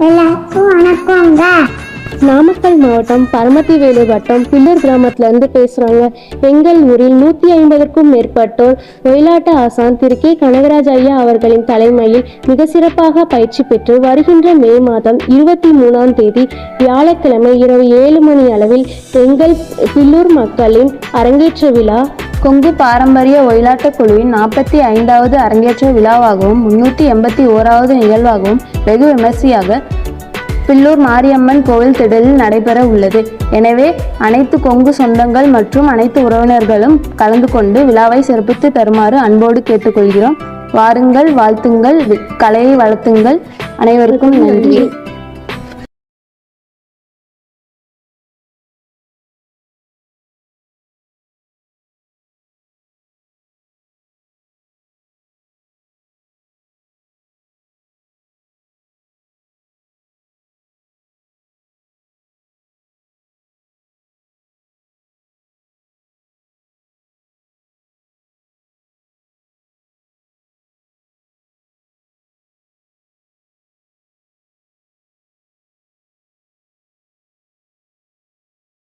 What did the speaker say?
எல்லாருக்கும் வணக்கங்க. நாமக்கல் மாவட்டம் பரமத்திவேலு வட்டம் பில்லூர் கிராமத்திலேருந்து பேசுகிறாங்க எங்கள் ஊரில் நூற்றி ஐம்பதற்கும் மேற்பட்டோர் ஒயிலாட்ட ஆசான் திரு கே. கனகராஜ் ஐயா அவர்களின் தலைமையில் மிக சிறப்பாக பயிற்சி பெற்று வருகின்ற மே மாதம் இருபத்தி மூணாம் தேதி வியாழக்கிழமை இரவு ஏழு மணி அளவில் எங்கள் பில்லூர் மக்களின் அரங்கேற்ற விழா கொங்கு பாரம்பரிய ஒயிலாட்டக் குழுவின் நாற்பத்தி ஐந்தாவது அரங்கேற்ற விழாவாகவும் முன்னூற்றி எண்பத்தி ஓராவது நிகழ்வாகவும் வெகு விமர்சையாக பில்லூர் மாரியம்மன் கோவில் திடலில் நடைபெற உள்ளது. எனவே அனைத்து கொங்கு சொந்தங்கள் மற்றும் அனைத்து உறவினர்களும் கலந்து கொண்டு விழாவை சிறப்பித்து தருமாறு அன்போடு கேட்டுக்கொள்கிறோம். வாருங்கள் வாழ்த்துங்கள் கலையை வளர்த்துங்கள். அனைவருக்கும் நன்றி.